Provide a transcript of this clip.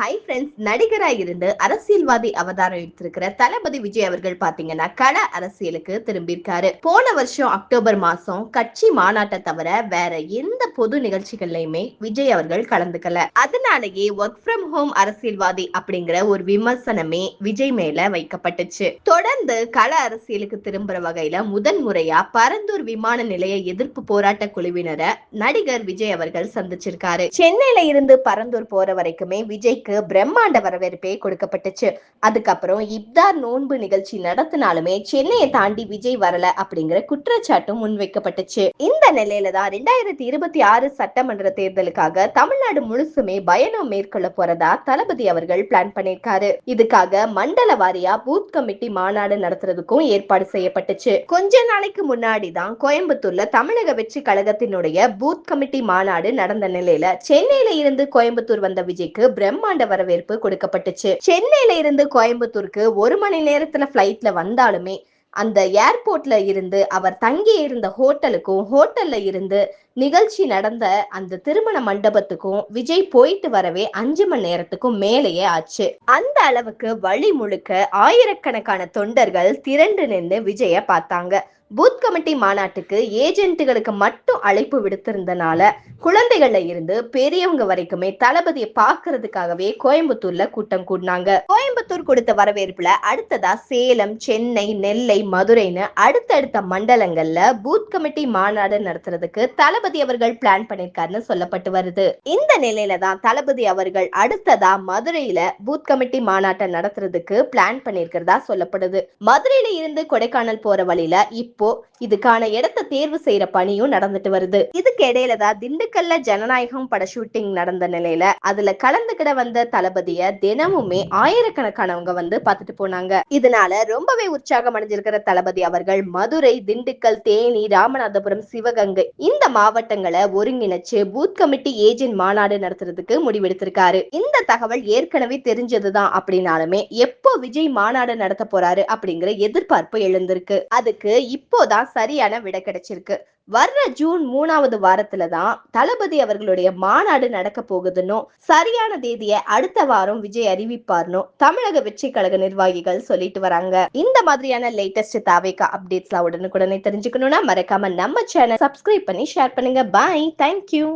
Hi friends நடிகராக இருந்து அரசியல்வாதி அவதாரம் எடுத்திருக்கிற தளபதி விஜய் அவர்கள் பாத்தீங்கன்னா கள அரசியலுக்கு திரும்பியிருக்காரு. போன வருஷம் அக்டோபர் மாசம் கட்சி மாநாட்டை தவிர வேற எந்த பொது நிகழ்ச்சிகள்லயுமே விஜய் அவர்கள் கலந்துக்கல. அதனாலேயே ஒர்க் ஃப்ரம் ஹோம் அரசியல்வாதி அப்படிங்கிற ஒரு விமர்சனமே விஜய் மேல வைக்கப்பட்டுச்சு. தொடர்ந்து கள அரசியலுக்கு திரும்புற வகையில முதன் முறையா பரந்தூர் விமான நிலைய எதிர்ப்பு போராட்ட குழுவினரை நடிகர் விஜய் அவர்கள் சந்திச்சிருக்காரு. சென்னையில இருந்து பரந்தூர் போற வரைக்குமே விஜய்க்கு அவருக்கு பிரம்மாண்ட வரவேற்பே கொடுக்கப்பட்டுச்சு. அதுக்கப்புறம் இப்தார் நோன்பு நிகழ்ச்சி நடத்தினாலுமே சென்னையை தாண்டி விஜய் வரல அப்படிங்கிற குற்றச்சாட்டும் முன்வைக்கப்பட்டுச்சு. இந்த நிலையில தான் ரெண்டாயிரத்தி இருபத்தி ஆறு சட்டமன்ற தேர்தலுக்காக தமிழ்நாடு முழுசுமே பயணம் மேற்கொள்ள போறதா தளபதி அவர்கள் பிளான் பண்ணிருக்காரு இதுக்காக மண்டல வாரியா பூத் கமிட்டி மாநாடு நடத்துறதுக்கும் ஏற்பாடு செய்யப்பட்டுச்சு. கொஞ்ச நாளைக்கு முன்னாடி தான் கோயம்புத்தூர்ல தமிழக வெற்றி கழகத்தினுடைய பூத் கமிட்டி மாநாடு நடந்த நிலையில சென்னையில இருந்து கோயம்புத்தூர் வந்த விஜய்க்கு பிரம்மாண்ட வரவேற்பு கொடுக்கப்பட்டுச்சு. சென்னையில இருந்து கோயம்புத்தூருக்கு ஒரு மணி நேரத்துல பிளைட்ல வந்தாலுமே அந்த ஏர்போர்ட்ல இருந்து அவர் தங்கி இருந்த ஹோட்டலுக்கும் ஹோட்டல்ல இருந்து நிகழ்ச்சி நடந்த அந்த திருமண மண்டபத்துக்கும் விஜய் போயிட்டு வரவே அஞ்சு மணி நேரத்துக்கும் மேலேயே ஆச்சு. அந்த அளவுக்கு வழி முழுக்க ஆயிரக்கணக்கான தொண்டர்கள் திரண்டு நின்று விஜய பார்த்தாங்க. பூத் கமிட்டி மாநாட்டுக்கு ஏஜென்ட்டுகளுக்கு மட்டும் அழைப்பு விடுத்திருந்தனால குழந்தைகள்ல இருந்து பெரியவங்க வரைக்குமே தளபதியை பார்க்கறதுக்காகவே கோயம்புத்தூர்ல கூட்டம் கூடினாங்க. கோயம்புத்தூர் கொடுத்த வரவேற்புல அடுத்ததா சேலம் சென்னை நெல்லை மதுரைன்னு அடுத்தடுத்த மண்டலங்கள்ல பூத் கமிட்டி மாநாடு நடத்துறதுக்கு தளபதி அவர்கள் பிளான் பண்ணிருக்காருன்னு சொல்லப்பட்டு வருது. இந்த நிலையில தான் தளபதி அவர்கள் அடுத்ததா மதுரையில பூத் கமிட்டி மாநாட்டை நடத்துறதுக்கு பிளான் பண்ணிருக்கிறதா சொல்லப்படுது. மதுரையில இருந்து கொடைக்கானல் போற வழியில இப்ப இதுக்கான இடத்தை தேர்வு செய்யற பணியும் நடந்துட்டு வருது. இதுக்கு இடையில தான் திண்டுக்கல்ல ஜனநாயகம் பட ஷூட்டிங் நடந்த நிலையில அதுல கலந்துக்கிட வந்த தளபதிய தினமுமே ஆயிரக்கணக்கானவங்க வந்து பார்த்துட்டு போனாங்க. இதனால ரொம்பவே உற்சாகம் அடைஞ்சிருக்கிற தளபதி அவர்கள் மதுரை திண்டுக்கல் தேனி ராமநாதபுரம் சிவகங்கை இந்த மாவட்டங்களை ஒருங்கிணைச்சு பூத் கமிட்டி ஏஜென்ட் மாநாடு நடத்துறதுக்கு முடிவெடுத்திருக்காரு. இந்த தகவல் ஏற்கனவே தெரிஞ்சதுதான் அப்படின்னாலுமே எப்போ விஜய் மாநாடு நடத்த போறாரு அப்படிங்கிற எதிர்பார்ப்பு எழுந்திருக்கு. அதுக்கு இப்போதான் சரியான விடை கிடைச்சிருக்கு. வர்ற ஜூன் மூணாவது வாரத்துல தான் தளபதி அவர்களுடைய மாநாடு நடக்க போகுதுன்னும் சரியான தேதியை அடுத்த வாரம் விஜய் அறிவிப்பார்னு தமிழக வெற்றி கழக நிர்வாகிகள் சொல்லிட்டு வராங்க. இந்த மாதிரியான லேட்டஸ்ட் தாவேக்கா அப்டேட்ஸ்லாம் உடனுக்குடனே தெரிஞ்சுக்கணும்னா மறக்காம நம்ம சேனல் சப்ஸ்கிரைப் பண்ணி ஷேர் பண்ணுங்க. Bye thank you